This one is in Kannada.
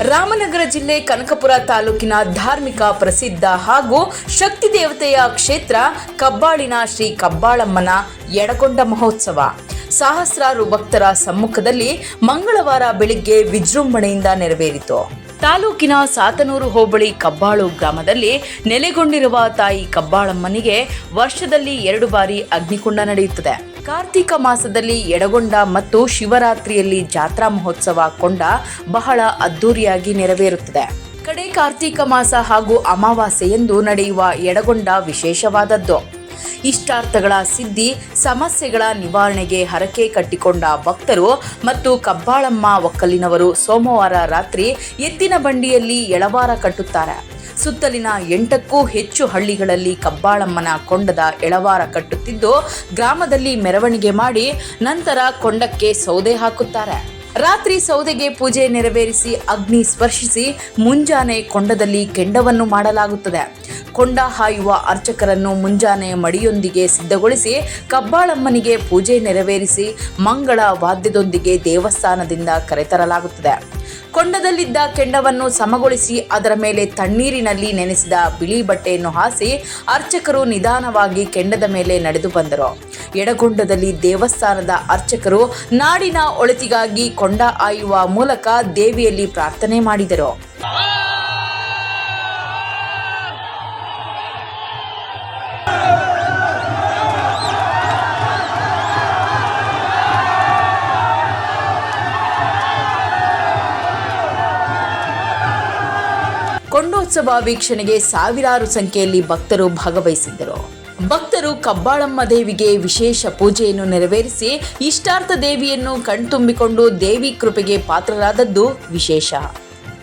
ರಾಮನಗರ ಜಿಲ್ಲೆ ಕನಕಪುರ ತಾಲೂಕಿನ ಧಾರ್ಮಿಕ ಪ್ರಸಿದ್ಧ ಹಾಗೂ ಶಕ್ತಿ ದೇವತೆಯ ಕ್ಷೇತ್ರ ಕಬ್ಬಾಳಿನ ಶ್ರೀ ಕಬ್ಬಾಳಮ್ಮನ ಎಡಗೊಂಡ ಮಹೋತ್ಸವ. ಸಹಸ್ರಾರು ಭಕ್ತರ ಸಮ್ಮುಖದಲ್ಲಿ ಮಂಗಳವಾರ ಬೆಳಿಗ್ಗೆ ವಿಜೃಂಭಣೆಯಿಂದ ನೆರವೇರಿತು. ತಾಲೂಕಿನ ಸಾತನೂರು ಹೋಬಳಿ ಕಬ್ಬಾಳು ಗ್ರಾಮದಲ್ಲಿ ನೆಲೆಗೊಂಡಿರುವ ತಾಯಿ ಕಬ್ಬಾಳಮ್ಮನಿಗೆ ವರ್ಷದಲ್ಲಿ ಎರಡು ಬಾರಿ ಅಗ್ನಿಕುಂಡ ನಡೆಯುತ್ತದೆ. ಕಾರ್ತಿಕ ಮಾಸದಲ್ಲಿ ಎಡಗೊಂಡ ಮತ್ತು ಶಿವರಾತ್ರಿಯಲ್ಲಿ ಜಾತ್ರಾ ಮಹೋತ್ಸವ ಕೊಂಡ ಬಹಳ ಅದ್ದೂರಿಯಾಗಿ ನೆರವೇರುತ್ತದೆ. ಕಡೆ ಕಾರ್ತಿಕ ಮಾಸ ಹಾಗೂ ಅಮಾವಾಸ್ಯೆಯಂದು ನಡೆಯುವ ಎಡಗೊಂಡ ವಿಶೇಷವಾದದ್ದು. ಇಷ್ಟಾರ್ಥಗಳ ಸಿದ್ಧಿ, ಸಮಸ್ಯೆಗಳ ನಿವಾರಣೆಗೆ ಹರಕೆ ಕಟ್ಟಿಕೊಂಡ ಭಕ್ತರು ಮತ್ತು ಕಬ್ಬಾಳಮ್ಮ ಒಕ್ಕಲಿನವರು ಸೋಮವಾರ ರಾತ್ರಿ ಎತ್ತಿನ ಬಂಡಿಯಲ್ಲಿ ಎಳವಾರ ಕಟ್ಟುತ್ತಾರೆ. ಸುತ್ತಲಿನ ಎಂಟಕ್ಕೂ ಹೆಚ್ಚು ಹಳ್ಳಿಗಳಲ್ಲಿ ಕಬ್ಬಾಳಮ್ಮನ ಕೊಂಡದ ಎಳವಾರ ಕಟ್ಟುತ್ತಿದ್ದು, ಗ್ರಾಮದಲ್ಲಿ ಮೆರವಣಿಗೆ ಮಾಡಿ ನಂತರ ಕೊಂಡಕ್ಕೆ ಸೌದೆ ಹಾಕುತ್ತಾರೆ. ರಾತ್ರಿ ಸೌದೆಗೆ ಪೂಜೆ ನೆರವೇರಿಸಿ ಅಗ್ನಿ ಸ್ಪರ್ಶಿಸಿ ಮುಂಜಾನೆ ಕೊಂಡದಲ್ಲಿ ಕೆಂಡವನ್ನು ಮಾಡಲಾಗುತ್ತದೆ. ಕೊಂಡ ಹಾಯುವ ಅರ್ಚಕರನ್ನು ಮುಂಜಾನೆ ಮಡಿಯೊಂದಿಗೆ ಸಿದ್ಧಗೊಳಿಸಿ ಕಬ್ಬಾಳಮ್ಮನಿಗೆ ಪೂಜೆ ನೆರವೇರಿಸಿ ಮಂಗಳ ವಾದ್ಯದೊಂದಿಗೆ ದೇವಸ್ಥಾನದಿಂದ ಕರೆತರಲಾಗುತ್ತದೆ. ಕೊಂಡದಲ್ಲಿದ್ದ ಕೆಂಡವನ್ನು ಸಮಗೊಳಿಸಿ ಅದರ ಮೇಲೆ ತಣ್ಣೀರಿನಲ್ಲಿ ನೆನೆಸಿದ ಬಿಳಿ ಬಟ್ಟೆಯನ್ನು ಹಾಸಿ ಅರ್ಚಕರು ನಿಧಾನವಾಗಿ ಕೆಂಡದ ಮೇಲೆ ನಡೆದು ಬಂದರು. ಎಡಗೊಂಡದಲ್ಲಿ ದೇವಸ್ಥಾನದ ಅರ್ಚಕರು ನಾಡಿನ ಒಳಿತಿಗಾಗಿ ಕೊಂಡ ಆಯುವ ಮೂಲಕ ದೇವಿಯಲ್ಲಿ ಪ್ರಾರ್ಥನೆ ಮಾಡಿದರು. ಕೊಂಡೋತ್ಸವ ವೀಕ್ಷಣೆಗೆ ಸಾವಿರಾರು ಸಂಖ್ಯೆಯಲ್ಲಿ ಭಕ್ತರು ಭಾಗವಹಿಸಿದ್ದರು. ಭಕ್ತರು ಕಬ್ಬಾಳಮ್ಮ ದೇವಿಗೆ ವಿಶೇಷ ಪೂಜೆಯನ್ನು ನೆರವೇರಿಸಿ ಇಷ್ಟಾರ್ಥ ದೇವಿಯನ್ನು ಕಣ್ತುಂಬಿಕೊಂಡು ದೇವಿ ಕೃಪೆಗೆ ಪಾತ್ರರಾದದ್ದು ವಿಶೇಷ.